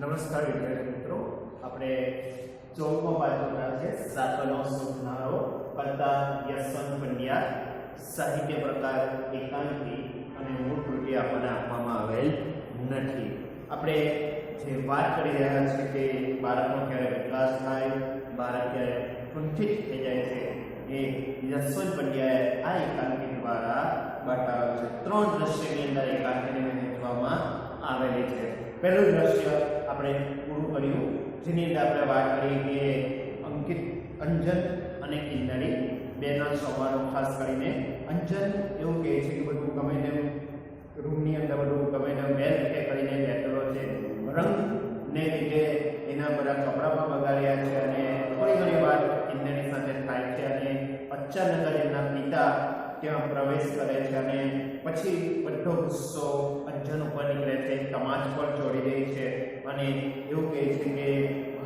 નમસ્કાર વિદ્યાર્થી મિત્રો. આપણે ચૌદમો પાઠ છે સાતનો સુધનારો કરતા યશવંત પંડ્યા. સાહિત્ય પ્રકાર એકાંકી અને મૂળ કૃતિ આપણને આપવામાં આવેલ નથી. આપણે જે વાત કરી રહ્યા છીએ કે બાળકનો ક્યારે વિકાસ થાય, બાળક ક્યારે કુંઠિત થઈ જાય છે, એ યશવંત પંડ્યાએ આ એકાંકી દ્વારા બતાવ્યો છે. ત્રણ દ્રશ્યની અંદર એકાંકીને વહેંચવામાં આવેલી છે. પહેલું દ્રશ્ય આપણે પૂરું કર્યું, જેની અંદર આપણે વાત કરી કે અંકિત, અંજન અને કિન્નરી બેના સ્વભાવનો ખાસ કરીને અંજન એવું કહે છે કે બધું ગમે તેમ રૂમની અંદર બધું ગમે તેમ વેલ રીતે કરીને બેઠેલો છે રંગને લીધે એના બધા કપડામાં બગાડ્યા છે અને થોડી ઘણી વાર કિન્નરી સાથે થાય છે અને અચાનક જ એમના પિતા ત્યાં પ્રવેશ કરે છે અને પછી બધો ગુસ્સો અને એવું કહે છે કે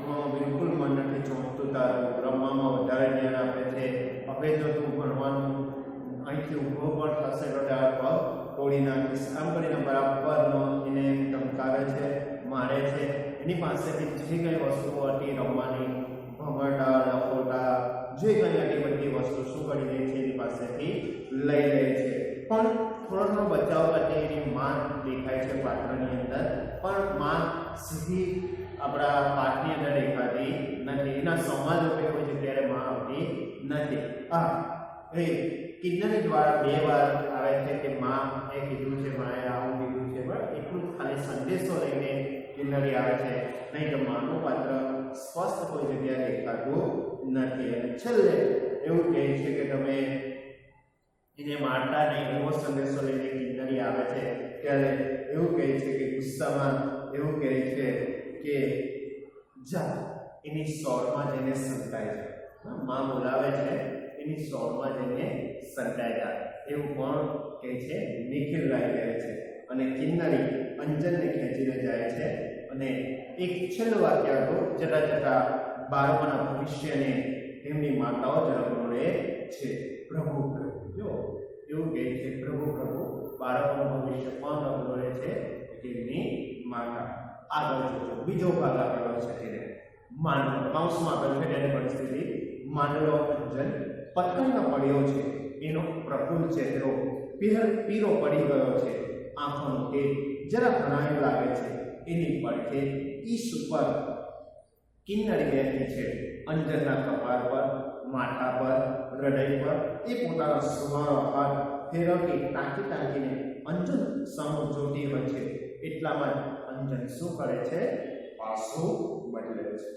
"હા, બિલકુલ મન નથી ચોંટતું તારું. રમવામાં વધારે ધ્યાન આપે છે. હવે જો તું ભણવાનું અહીંથી ઊભો પણ થશે તો તારા પગ તોડી નાખીશ. આમ કરીને બરાબરનો એને ધમકાવે છે મારે છે. એની પાસેથી જે કંઈ વસ્તુઓ હતી રમવાની ભમરડા લખોટા જે કંઈ હતી બધી વસ્તુ શું કરી દે છે એની પાસેથી લઈ લે છે. પણ થોડો થોડો બચાવ માટે એની માં દેખાય છે પાત્રની અંદર પણ માં સીધી આપણા પાઠની અંદર દેખાતી નથી. એના સંવાદ રૂપે કોઈ જગ્યાએ માં આવતી નથી. આ એ કિન્નરી દ્વારા બે વાર આવે છે કે માં એ કીધું છે, માએ આવું કીધું છે, પણ એટલું ખાલી સંદેશો લઈને કિન્નરી આવે છે. નહીં તો માનું પાત્ર સ્પષ્ટ કોઈ જગ્યાએ દેખાતું નથી. અને છેલ્લે એવું કહે છે કે તમે એને મારતા નહીં, એવો સંદેશો લઈને કિન્નરી આવે છે. ત્યારે એવું કહે છે કે ગુસ્સામાં એવું કહે છે કે, જા, એની સોળમાં જઈને સંતાઈ જા. માં બોલાવે છે, એની સોળમાં જઈને સંતાઈ જા. એવું પણ કહે છે? નિખિલ રાય કહે છે. અને કિન્નરી અંજનને ખેંચીને જાય છે અને એક છેલ્લું વાક્ય હતું જતા જતા બાળકોના ભવિષ્યને એમની માતાઓ રહે છે. પ્રભુ પ્રભુ. જો એવું કહે છે, પ્રભુ પ્રભુ, બાળકોનું ભવિષ્ય આગળ જોજો બીજો ભાગ આપેલો છે તેને માંડલો કૌંસમાં છે તેની પરિસ્થિતિ. માંડલો અંજન પતંગ પડ્યો છે. એનો પ્રફુલ્લ ચહેરો પીર પીરો પડી ગયો છે. આંખોનો તેજ જરા ઘણાયું લાગે છે. એની પડખે ઈશ ઉપર કિન્નરી બેઠી છે. અંજનના કપાળ પર, માથા પર, હૃદય પર એ પોતાનો સુમારો હાથ ફેરવતી ટાંકી ટાંકીને અંજન સામુ જોતી હોય છે. એટલામાં અંજન શું કરે છે? પાછું બદલે છે.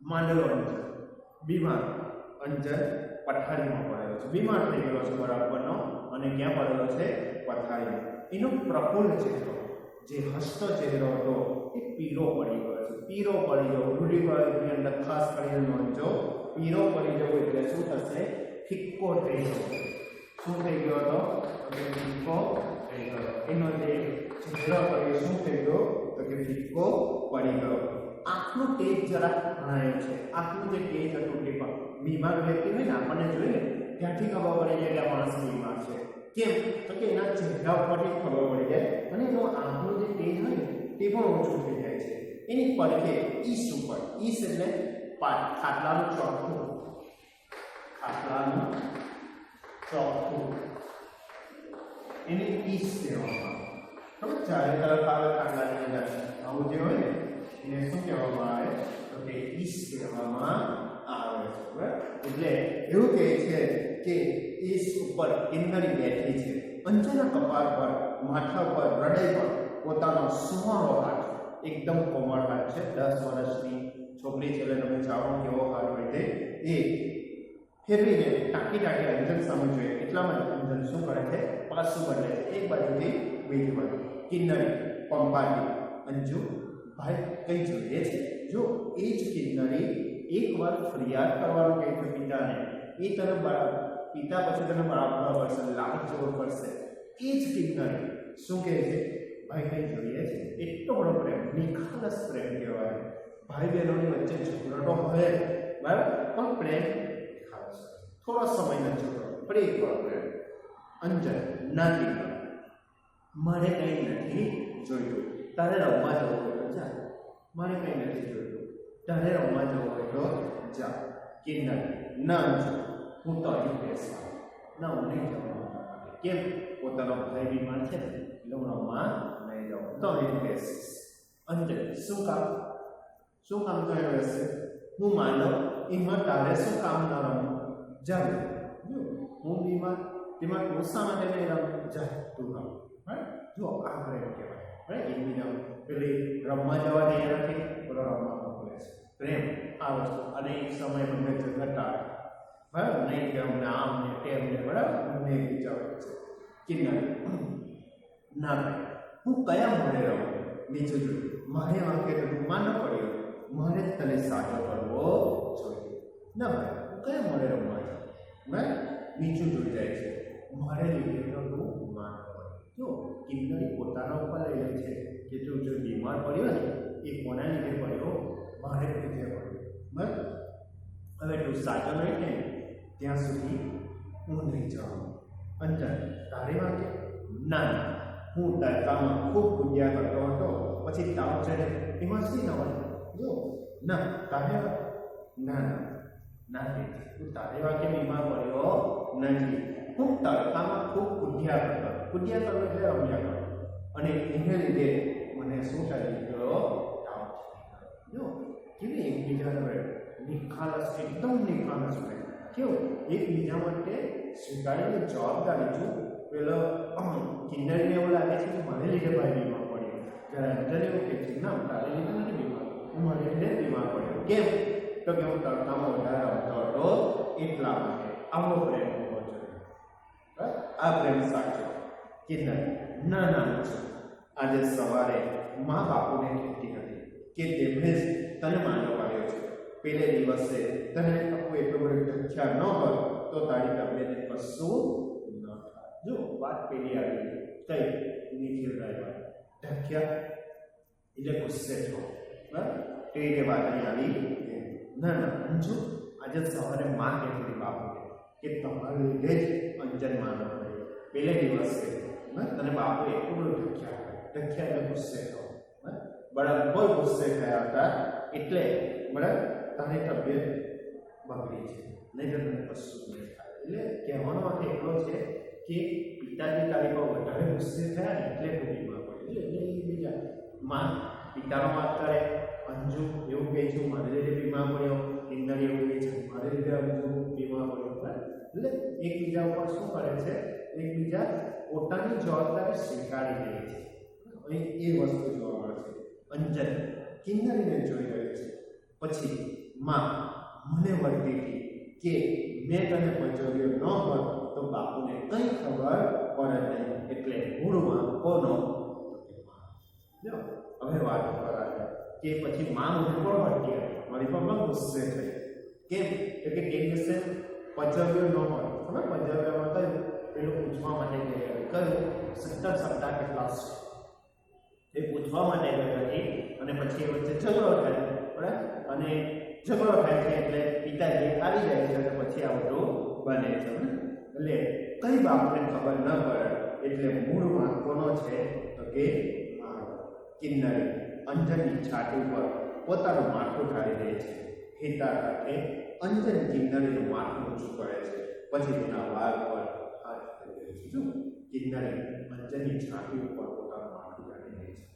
માંડલો અંજન બીમાર અંજન પથારીમાં પડેલો છે. બીમાર થઈ ગયો છે બરાબરનો અને ક્યાં પડેલો છે? પથારીમાં. એનો પ્રફુલ્લ ચહેરો જે હસ્ત ચહેરો હતો એ પીરો પડી ગયો છે. પીરો પડી ગયો. રૂઢિપ્રયોગની અંદર ખાસ કરીને નોંધજો. પીરો પડી જવો એટલે શું થશે? ફિક્કો થઈ જવો શું થઈ ગયો હતો તો કે ફિક્કો થઈ ગયો એનો જે ચહેરો એ શું થઈ ગયો તો કે ફિક્કો પડી ગયો આંખનું તેજ જરા ભણાયો છે આંખનું જે તેજ હતું તે પણ બીમાર વ્યક્તિ હોય ને આપણને જોઈએ ત્યાંથી ખબર પડી જાય કે આ માણસ બીમાર છે કેમ તો કે એના ચહેરા ઉપરથી ખબર પડી જાય અને એનો આંખનું જે તેજ હોય ને તે પણ ઓછું થઈ જાય છે એની પડખે ઈસ ઉપર ઈસ એટલે ખાટલાનું ચોખ્ખું ખાટલાનું ચોખ્ખું એને ઈસ કહેવામાં આવે ખબર ચારે તરફ આવે ખાટલાની અંદર આવું જે હોય ને એને શું કહેવામાં આવે તો કે ઈસ કહેવામાં આવે છે બરાબર એટલે એવું કહે છે કે ઈસ ઉપર કિન્નરી બેઠી છે અંજના કપાળ પર માથા પર હૃદય પર પોતાનો સુહારો હાથ એકદમ કોમળ હાથ છે દસ વર્ષની છોકરી છે એટલે તમે જાણો કેવો હાથ હોય તે એ ફેરવીને ટાંકી ટાંકી અંજન સામે જોઈએ. એટલા માટે અંજન શું કરે છે? પાછું બદલે છે. એક બાજુથી બીજી બાજુ. કિન્નરી, પંપાટી અંજુ ભાઈ કઈ જોઈએ છે, જો એ જ કિન્નરી એકવાર ફરિયાદ કરવાનું કહે છે પિતાને, એ તરફ બાળક પિતા પછી તને બાળકમાં પડશે લાભ જોર પડશે. એ જ કિન્નરી શું કહે છે? ભાઈ કઈ જોઈએ છે? એટલો બધો પ્રેમ, નિખાલસ પ્રેમ કહેવાય. ભાઈ બહેનોની વચ્ચે ઝઘડો તો હોય બરાબર? પણ પ્રેમ થોડો સમયના ઝઘડો પણ એક વાર પ્રેમ અંજન નાની મારે કંઈ નથી જોયું તારે રમવા જવું હોય જા. મારે કંઈ નથી જોયું તારે રમવા જવું હોય જા. કિન્નર, ના જો હું તો અહીં બેસવા. ના, હું નહીં જવા કેમ? પોતાનો ભાઈ બીમાર છે ને, એટલે હું રમવા નહીં જાઉં. તો અહીં બેસીશ. અંજન શું કામ? શું કામ કર્યું રહેશે? હું માનવ એમાં તારે શું કામ ન રમવું? જાવ જો હું બીમાર તેમાં ઓછા માટે નહીં રમ જાહેર તું રમ રાઈટ જો આ પ્રેમ કહેવાય. રાઈટ એકબીજા પેલી રમવા જવા દે નથી પેલો રમવા મોકલે છે. પ્રેમ આ વસ્તુ. અને એક સમય મને ઝઘડા બરાબર? નહીં કે અમને આમ ને તેમ ને બરાબર? મને વિચાર છે. કિન્નર ના ના હું કયા મોડે રહું બીજું જોયું. મારે વાંકે તો ન પડ્યો. મારે તને સાજો કરવો જોઈએ. ના ભાઈ હું કયા મોડે રમવા મેં નીચું જોઈ જાય છે. મારે તું માન પડે જો કિન્નરી પોતાના ઉપર લઈ લે છે કે તું જો બીમાર પડ્યો ને એ કોના લીધે પડ્યો? મારે જ લીધે પડ્યો. બરાબર? હવે તું સાચો નહીં ને ત્યાં સુધી હું નહીં જાઉં. અંજન તારે વાંકે ના હું તડકામાં ખૂબ કૂદ્યા કરતો હતો. પછી તાવ ચડે. એમાં શી ન હોય જો, ના, તારે ના. ના ના એવા વાંકે બીમાર પડ્યો નથી. ખૂબ તડકામાં ખૂબ કૂદ્યા કરતો. કૂદ્યા કરતો એટલે રમ્યા કરતો. અને એને લીધે મને શું થઈ ગયો. તાવ જો, કેવી એકબીજાને નિખાલસ, એકદમ નિખાલસ હોય કેવું? એકબીજા માટે સ્વીકારેલી જવાબદારી જો પેલો કિન્નરીને એવું લાગે છે કે મને લીધે ભાઈ બીમાર પડ્યો જ્યારે અંજન એવું છે ના, તારે લીધે નથી બીમાર. હું મને લીધે બીમાર પડ્યો. કેમ? તો કે હું તડકામાં વધારે રમતો હતો એટલા માટે આવો પ્રેમ હોવો જોઈએ બરાબર? આ પ્રેમ સાચો કિન્નર ના ના છે આજે સવારે મા બાપુને કહેતી હતી કે તેમણે જ તને માનો પાડ્યો છે પેલે દિવસે તને કોઈ એટલો બધો ઢખ્યા ન હોય તો તારી તબિયત કશું ન થાય જો વાત પેલી આવી કઈ નિખિલ ડ્રાઈવર ઢખ્યા એટલે ગુસ્સે છો બરાબર તે રીતે વાત અહીં આવી ના ના અંજુ આજે સવારે માં કહેતી હતી બાપુને કે તમારા લીધે જ અંજન માનો પડ્યો પેલે દિવસે બરાબર તને બાપુ એટલું બધું ઢખ્યા ઢખ્યા એટલે ગુસ્સે થયો. બરાબર બરાબર ગુસ્સે થયા હતા. એટલે બરાબર તારી તબિયત બગડી છે. નહીં તો તને કશું નહીં થાય. એટલે કહેવાનો અર્થ એટલો છે કે પિતાજી તારી પર વધારે ગુસ્સે થયા ને એટલે તું બીમાર પડી એટલે એટલે બીજા, માં, પિતાનો વાત કરે. અંજુ એવું કહે છે, મારે લીધે બીમાર પડ્યો કિન્નર એવું કહે છે, મારે લીધે અંજુ બીમાર પડ્યો એટલે એકબીજા ઉપર શું કરે છે? એકબીજા પોતાની જવાબદારી સ્વીકારી લે છે. અહીં એ વસ્તુ જોવા મળે છે. અંજન કિન્નરીને જોઈ રહ્યો છે. પછી માં, મને વળતી હતી કે મેં તને પચવ્યો ન હોત તો બાપુને કંઈ ખબર પડે નહીં, એટલે મૂળમાં કોનો? હવે વાત ઉપર આવે કે પછી માં મને પણ વળતી હતી મારી પણ ગુસ્સે થઈ કેમ? એટલે કે ગુસ્સે પચવ્યો ન હોય, ખબર? પચવ્યામાં કહ્યું એનું પૂછવા માટે કયું? સત્તર સપ્તાહ કેટલા છે? એ પૂછવા માટે ગઈ અને પછી એ વચ્ચે ઝઘડો થાય, બરાબર? અને ઝઘડો થાય છે એટલે પિતાજી આવી જાય છે અને પછી આ બધું બને છે? એટલે કઈ બાપને ખબર ન પડે, એટલે મૂળમાં કોનો છે તો કે કિન્નરી. અંજનની છાતી ઉપર પોતાનું માથું ઢાળી દે છે. હિતા સાથે અંજન કિન્નરીનું માથું ઊંચું કરે છે. પછી તેના વાળ પર હાથ કરી દે છે કિન્નરી અંજનની છાતી ઉપર પોતાનું માથું ઢાળી દે છે.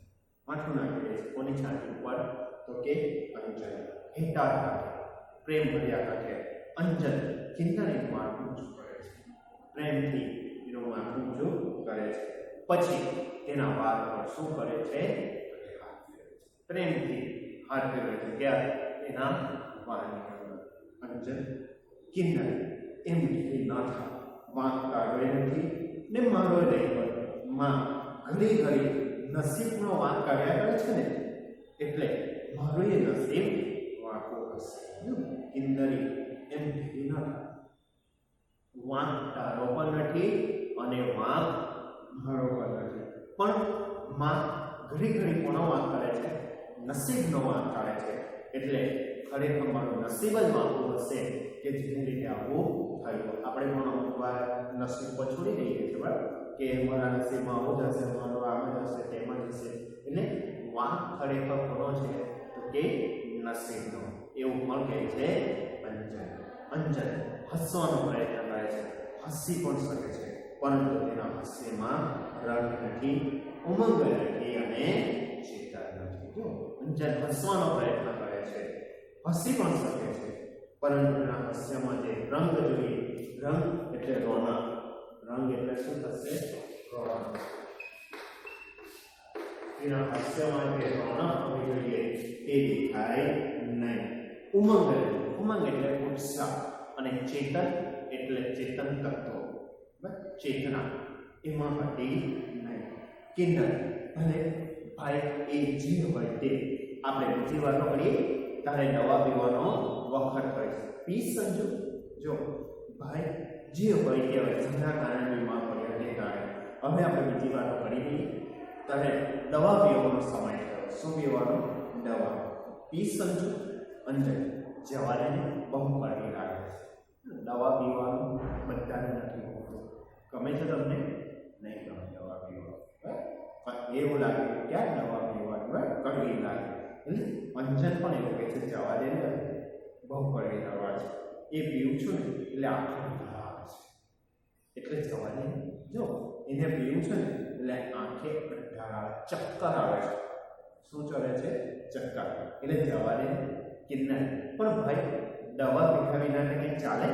માથું નાખી દે છે. કોની છાતી ઉપર? તો કે અંજન. હિતા સાથે પ્રેમ ભર્યા સાથે અંજન કિન્નરીનું માથું ઊંચું કરે છે. પ્રેમથી એનું માથું ઊંચું કરે છે. પછી તેના વાળ પર શું કરે છે? પ્રેમથી હાથ ફેરવે છે ત્યારે એના અંદર અંજન કિન્નર, એમ ઢીલી ન થાય વાંક કાઢવે નથી ને મારો નહીં હોયમાં ઘડી ઘડી નસીબનો વાંક કાઢ્યા કરે છે ને, એટલે મારો એ નસીબ વાંકો હશે. કિન્નરી એમ ઢીલી ન થાય વાંક તારો પણ નથી અને વાંક મારો પણ નથી. પણ માં ઘડી ઘડી કોનો વાત કરે છે. નસીબનો વાંક કરે છે. એટલે ખરેખર મારું નસીબ જ વાંકું હશે કે જેને લીધે આવું થયું. આપણે પણ અમુક વાર નસીબ પર છોડી દઈએ છીએ, બરાબર? કે મારા નસીબમાં આવું જ હશે, મારો આમ જ હશે, તેમ જ હશે. એટલે વાંક ખરેખર કોનો છે તો કે નસીબનો. એવું પણ કહે છે અંજન. અંજન હસવાનો પ્રયત્ન કરે છે. હસી પણ શકે છે. પરંતુ તેના હાસ્યમાં રંગ નથી, ઉમંગ નથી અને ચિંતા નથી. જો અંજન હસવાનો પ્રયત્ન કરે છે, હસી પણ શકે છે, પરંતુ એના હાસ્યમાં જે રંગ જોઈએ. રંગ એટલે રોના રંગ એટલે શું થશે? રોના એના હાસ્યમાં જે રોના હોવી જોઈએ, તે દેખાય નહીં. ઉમંગ ઉમંગ એટલે ઉત્સાહ અને ચેતન એટલે ચેતન તત્વો? ચેતના. એમાં હતી નહીં. કિન્નર. ભલે ભાઈ એ જે હોય તે આપણે બીજી વાતો કરીએ ત્યારે દવા પીવાનો વખત હોય પી સંજુ જો, ભાઈ, જે હોય તે હોય જેના કારણે બીમાર પડ્યા તે કારણે. હવે આપણે બીજી વાતો કરી લઈએ ત્યારે દવા પીવાનો સમય થયો. શું પીવાનો? દવા. પી સંજુ અંજય જવાને બહુ કડવી લાગે છે. દવા પીવાનું બધાને નથી હોતું ગમે છે તમને? નહીં ગમે દવા પીવાનું? એવું લાગે ક્યાં દવા પીવાનું બરાબર? કડવી લાગે. અંજન પણ એવું કહે છે જવા દે ને બહુ કડવી દવા છે એ પીવું છું ને એટલે આંખો આવે છે એટલે જવા દે જો એને પીવું છે ને એટલે આંખે અઢાર ચક્કર આવે છે શું ચડે છે ચક્કર એટલે જવા દે કે નહીં પણ ભાઈ દવા પીધા વિના કંઈ ચાલે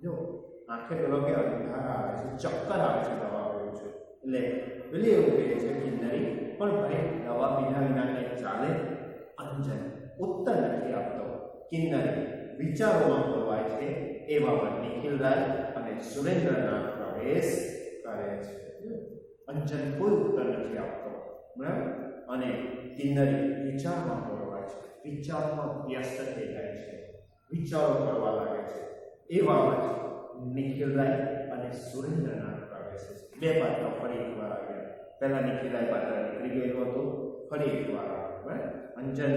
જો આંખે પેલો કે અંધાર આવે છે ચક્કર આવે છે દવા પીવું છે એટલે પેલી એવું કહે છે કિન્નરી પણ ભાઈ, દવા પીધા વિના કંઈ ચાલે અંજન ઉત્તર નથી આપતો. કિન્નરી વિચારોમાં ખોરવાય છે. એવામાં નિખિલરાજ અને સુરેન્દ્રનાથ પ્રવેશ કરે છે. અંજન કોઈ ઉત્તર નથી આપતો. બરાબર? અને કિન્નરી વિચારમાં ખોરવાય છે. વિચારમાં વ્યસ્ત થઈ જાય છે. વિચારો કરવા લાગે છે. એવામાં પણ નિખિલરાય અને સુરેન્દ્રનાથ પ્રવેશ બે પાત્ર ફરી એકવાર આવ્યા પહેલા નિખિલાય પાત્ર નીકળી ગયેલું હતો, ફરી એકવાર બરાબર? અંજન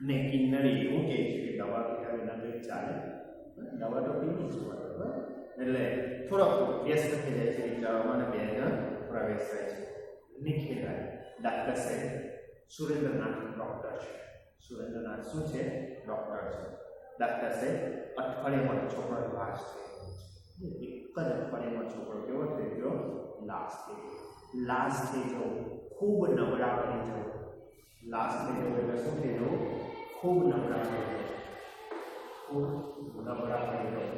ને કિન્નરી એવું કહે છે કે દવા પીતા વિના કંઈક ચાલે દવા તો પીવી બરાબર? એટલે થોડોક વ્યસ્ત થઈ જાય છે વિચારોમાં અને બે પ્રવેશ થાય છે. નિખિલાય ડાક્ટર સાહેબ, સુરેન્દ્રનાથ ડૉક્ટર છે. સુરેન્દ્રનાથ શું છે? ડૉક્ટર છે. ડાક્ટર સાહેબ, અઠવાડિયામાં છોકરો લાશ થઈ ગયો છે. એક જ અઠવાડિયામાં છોકરો કેવો થઈ ગયો? લાશ થઈ ગયો લાશ થઈ જવું ખૂબ નબળા પડી જવું લાશ થઈ જવું એટલે શું થઈ જવું ખૂબ નબળા પડી જવું ખૂબ નબળા પડી જવું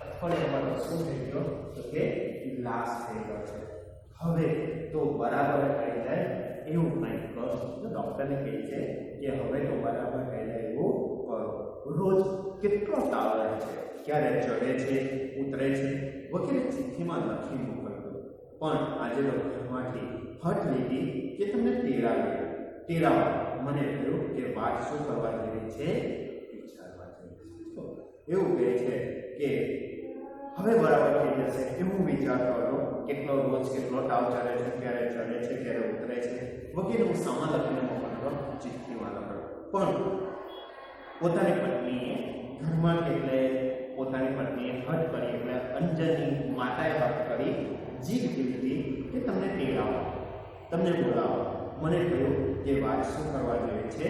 અઠવાડિયામાં શું થઈ ગયો? તો કે લાશ થઈ ગયો છે. હવે તો બરાબર થઈ જાય એવું કંઈ કરો તો ડૉક્ટરને કહે છે કે હવે તો બરાબર થઈ જાય એવું કરો રોજ કેટલો તાવ રહે છે? ક્યારે ચડે છે? ઉતરે છે? વગેરે ચિઠ્ઠીમાં લખી મોકલતો પણ આજે તો ઘરમાંથી હટ લીધી કે તમને તેરા તેરા મને થયું કે વાત શું કરવા જેવી છે? વિચારવા જેવી. છે એવું કહે છે કે, હવે બરાબર થઈ જશે. એવું વિચારતો હતો. કેટલો રોજ કેટલો તાવ ચડે છે, ક્યારે ચડે છે, ક્યારે ઉતરે છે. વગેરે હું સામા લખીને મોકલતો ચિઠ્ઠીમાં લખતો પણ પોતાની પત્નીએ ઘરમાં એટલે પોતાની પત્નીએ હટ કરી એટલે અંજની માતાએ વાત કરી જીદ હતી કે તમને ટેકાવો તમને બોલાવો. મને કહ્યું કે વાત શું કરવા જોઈએ છે?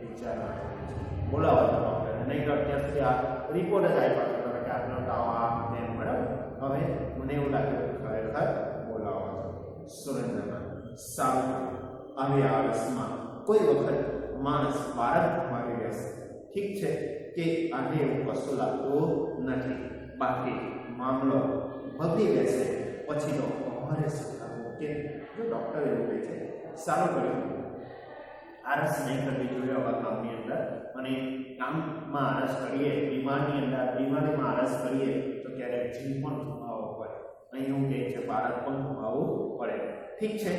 વિચારવા છે બોલાવો ડૉક્ટરને નહીં તો અત્યારથી આ રિપોર્ટ જ આપ્યા હતો. કે આજનો તાવ આ ને બરાબર હવે મને એવું લાગ્યું કે ખરેખર બોલાવો છો. સુરેન્દ્રનાથ સારું. આવી આળસમાં કોઈ વખત માણસ ભારત ગુમાવી બેસે. ઠીક છે કે આજે એવું કશું લાગતું નથી. બાકી મામલો ભગી બેસે. પછી તો અમારે શું થવું કે જો ડૉક્ટર એવું કહે છે સારું કર્યું આરસ નહીં કરવી જોઈએ આવા કામની અંદર અને કામમાં આરસ કરીએ બીમારની અંદર બીમારીમાં આરસ કરીએ તો ક્યારેક જીવ પણ ગુમાવવો પડે અહીં એવું કહે છે બાળક પણ ગુમાવવું પડે ઠીક છે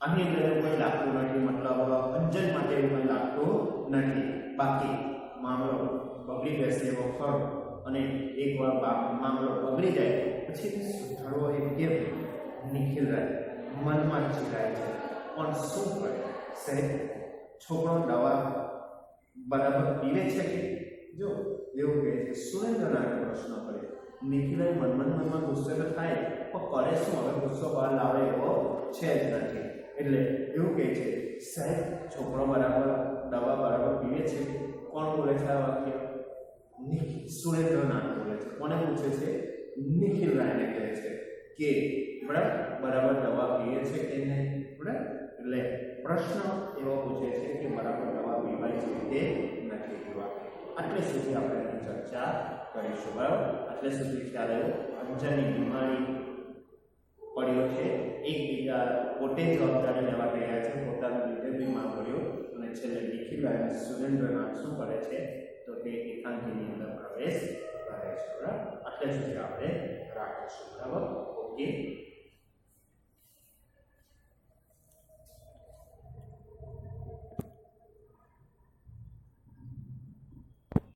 આની અંદર એવું કંઈ લાગતું નથી મતલબ અંજન માટે એવું કંઈ લાગતું નથી બાકી મામલો બગડી બેસે એવો ખરો અને એકવાર મામલો બગડી જાય પછી એને સુધારવો એ કેમ નિખિલ રહે મનમાં ચિરાય છે પણ શું કરે સાહેબ છોકરો દવા બરાબર પીવે છે કે જો એવું કહે છે સુરેન્દ્રનાથે પ્રશ્ન કર્યો નિખિલાય મનમાં મનમાં ગુસ્સે તો થાય પણ કરે શું હવે ગુસ્સો બહાર લાવે એવો છે જ નથી એટલે એવું કહે છે સાહેબ છોકરો બરાબર દવા બરાબર પીવે છે કોણ બોલે છે આ વાક્ય સુરેન્દ્રનાથ બોલે છે કોને પૂછે છે નિખિલ રાયને કહે છે કે બરાબર બરાબર દવા પીએ છે કે નહીં? બરાબર એટલે પ્રશ્ન એવો પૂછે છે કે, બરાબર દવા પીવાય છે કે નથી? પીવા આટલે સુધી આપણે એની ચર્ચા કરીશું, બરાબર? આટલે સુધી ખ્યાલ આવ્યો અંજાની બીમારી પડ્યો છે, એકબીજા પોતે જવાબદારી લેવા તૈયાર છે, પોતાનું લીધે બીમાર પડ્યો અને છેલ્લે નિખિલ અને સુરેન્દ્રનાથ શું કરે છે? તો તે એકાંકીની અંદર પ્રવેશ કરે છે, બરાબર? That's the job, right? Right, so bravo.